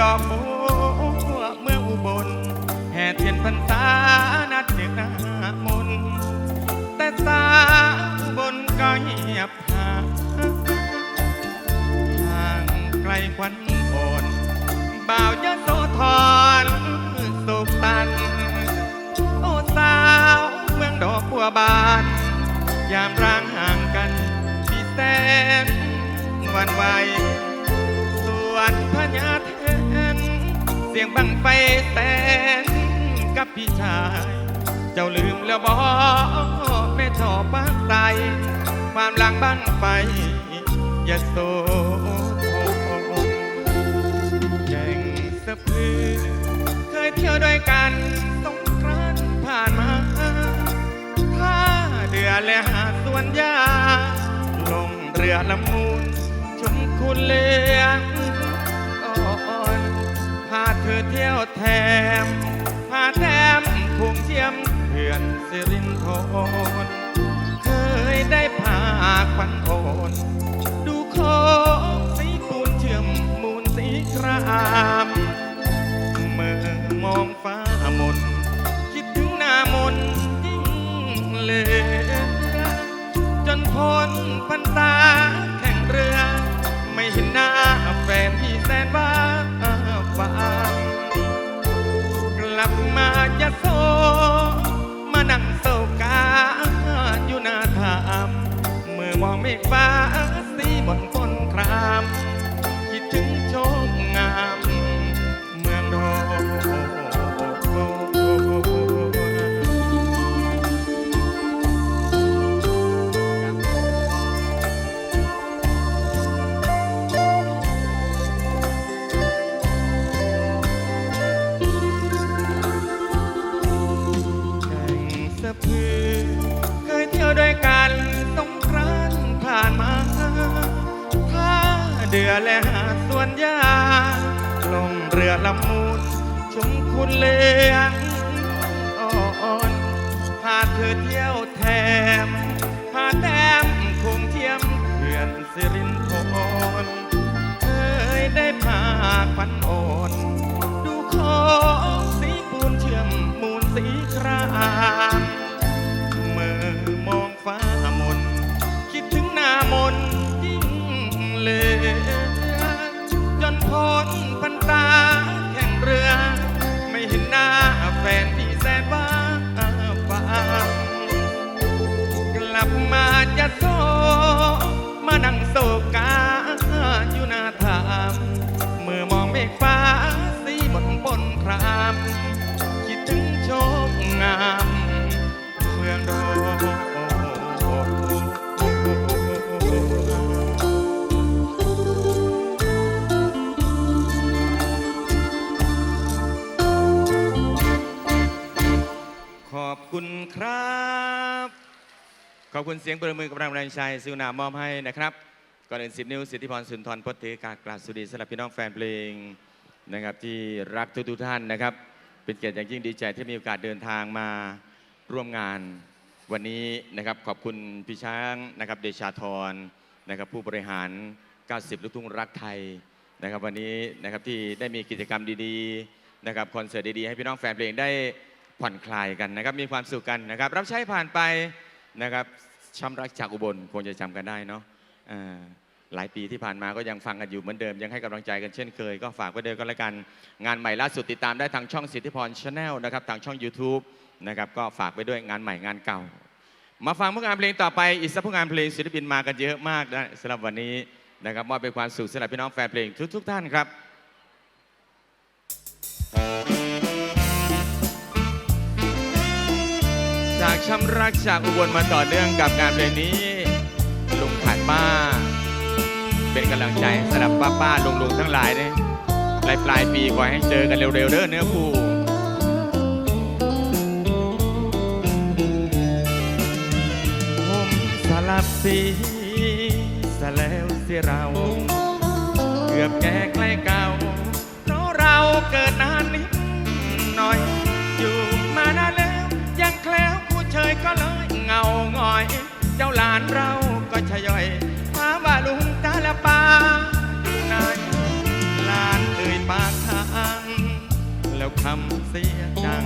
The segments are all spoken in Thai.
ดอกบัวเมื่ออุบล แห่เทียนพรรษานัดเด็กหน้ามนต์แต่สาอุบนก็เงียบหายห่างไกลควันโอนบ่าวยโสธรสุขตัน โอ้สาวเมืองดอกบัวบาน ยามร่างห่างกันพี่แสนวันไหวส่วนพญาแท สียงบังไฟแสนกับพี่ชาย เจ้าลืมแล้วบอกแม่ชอบบ้างไตความหลังบังไฟอย่าโซโทแก่งสะพือ เคยเที่ยวด้วยกันสงกรานต์ผ่านมาท่าเดือและหาดสวนยาลงเรือลำมูลชมคุณเลือง เธอเที่ยวแถมพาแถมภูมิเทียมเพื่อนสิรินทรเคยได้พาควันโอนดูโคสีปูนเชื่อมมูลสีครามเมื่อมองฟ้ามนคิดถึงหน้ามนยิ่งเลจนพ้นพันตาแข่งเรือ ไม่เห็นหน้าแฟนพี่แสนบ้าฟัง กลับมาจะโซมานั่งโศกาอยู่หน้าถามเมื่อมองเมฆฟ้าสีบนฝนคราม เดือและหาดสวนยาลงเรือลำมูลชมคุณเลี้ยงอ่อนพาเธอเที่ยวแถมพาแต้มคงเทียมเขื่อนสิรินทรเคยได้พาควันโอน คุณครับ ขอบคุณเสียงประมือกับรางแรงใจซิวนามอบให้นะครับก่อนอื่นสิบนิ้วสิทธิพรสุนทรพจน์เทกากราบสวัสดีสำหรับพี่น้องแฟนเพลงนะครับที่รักทุกๆท่านนะครับ เป็นเกียรติอย่างยิ่งดีใจที่มีโอกาสเดินทางมาร่วมงานวันนี้นะครับขอบคุณพี่ช้างนะครับเดชาธรนะครับผู้บริหาร 90 ลูกทุ่งรักไทยนะครับวันนี้นะครับที่ได้มีกิจกรรมดีๆนะครับคอนเสิร์ตดีๆให้พี่น้องแฟนเพลงได้ ผ่อนคลายกันนะครับ มีความสุขกันนะครับ รับใช้ผ่านไปนะครับช้ำรักจากอุบลคงจะจำกันได้เนาะหลายปีที่ผ่านมาก็ยังฟังกันอยู่เหมือนเดิม ยังให้กำลังใจกันเช่นเคย ก็ฝากไว้เดิมก็แล้วกัน งานใหม่ล่าสุดติดตามได้ทางช่องสิทธิพรชาแนลนะครับทางช่อง YouTube นะครับก็ฝากไปด้วยงานใหม่งานเก่า มาฟังผลงานเพลงต่อไปอีกสักผลงานเพลงศิลปินมากันเยอะมากนะสำหรับวันนี้นะครับมอบเป็นความสุขสำหรับพี่น้องแฟนเพลงทุก ๆ ท่านครับ จากช้ำรักจากอุบลมาต่อเนื่องกับงานเพลงนี้ ลุงขันป้า เป็นกำลังใจสำหรับป้าป้าๆลุงลุงๆทั้งหลายเนี่ยปลายปลายปีขอให้เจอกันเร็วๆเด้อเนื้อคู่ผมสลับสีสแล้วเสียเรา เกือบแก่ใกล้ก่าานเราก็ชะย่อยถามว่าลุงตาละปาอยู่ไหนลานเอ่ยปากถางแล้วคำเสียจัง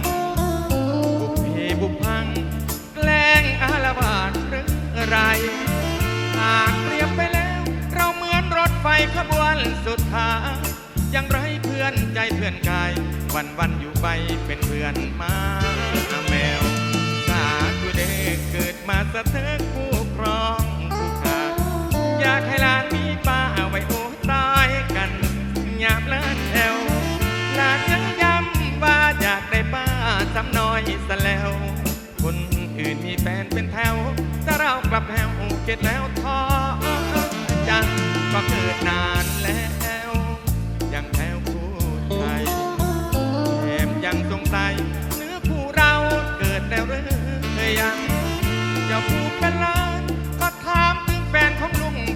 บุพเพบุพัง แกล้งอาละวาดหรือไร หากเปรียบไปแล้ว เราเหมือนรถไฟขบวนสุดท้ายยังไรเพื่อนใจเพื่อนกาย วันวันอยู่ไปเป็นเพื่อนมาแมวสาธุเดชเกิดมาสะเทอคู่ค รองคู่ขาอยากให้หลานมีป้าไว้โอ้ตายกันหยาบลานแอวหลานยังย้ำว่าอยากได้ป้าซ้ำน้อยซะแล้ว คนอื่นมีแฟนเป็นแถวแต่เรากลับแถวเก็ดแล้วท้อจังก็เกิดนานแล้วยังแถวคู่ไทยแถมยังสงสัยเนื้อคู่เราเกิดแล้วหรือยังจ้าผู้เป็นล้า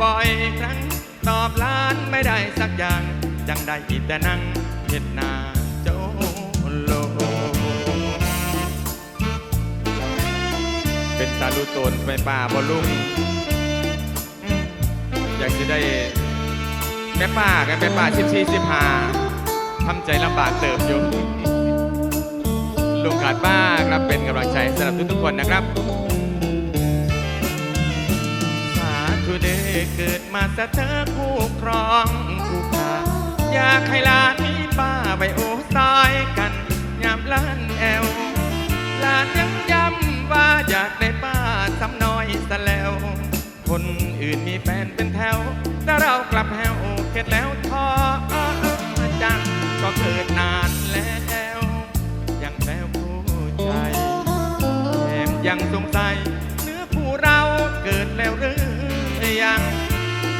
บ่อยครั้ง ตอบล้านไม่ได้สักอย่างยังได้อีแต่นั่งเห็ดหนาโจโล เป็นตาลูโตนไปป่าบอลุงอยากจะได้แม่ป้ากันแม่ป้าสิบสี่สิบห้าทำใจลำบากเติบอยู่ลุงขาดป้าครับเป็นกำลังใจสำหรับทุกๆคนนะครับ เดชเกิดมาสะเธอคู่ครองคู่ขาอยากให้หลานมีป้าไว้โอ้ตายกันยามล้านแอวหลานยังย้ำว่าอยากได้ป้าซ้ำน้อยซะแล้ว คนอื่นมีแฟนเป็นแถว แต่เรากลับแหวเข็ดแล้วท้อจังก็เกิดนานแล้วยังแปลวผู้ใจแถมยังสงสัย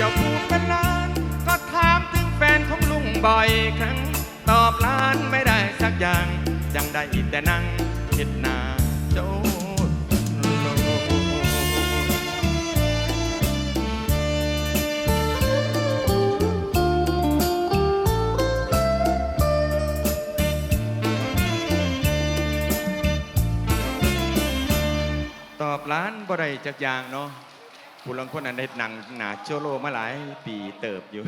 เจ้าผู้เป็นานก็ถามถึงแฟนของลุงบ่อยครั้ง ตอบล้านไม่ได้สักอย่าง ยังได้อีกแต่นั่งคิดหนาโจโลตอบร้านบ่ได้จักอย่างเนาะ ผู้ลังคนนั้นได้หนังหนาโจโลมาหลายปีเติบอยู่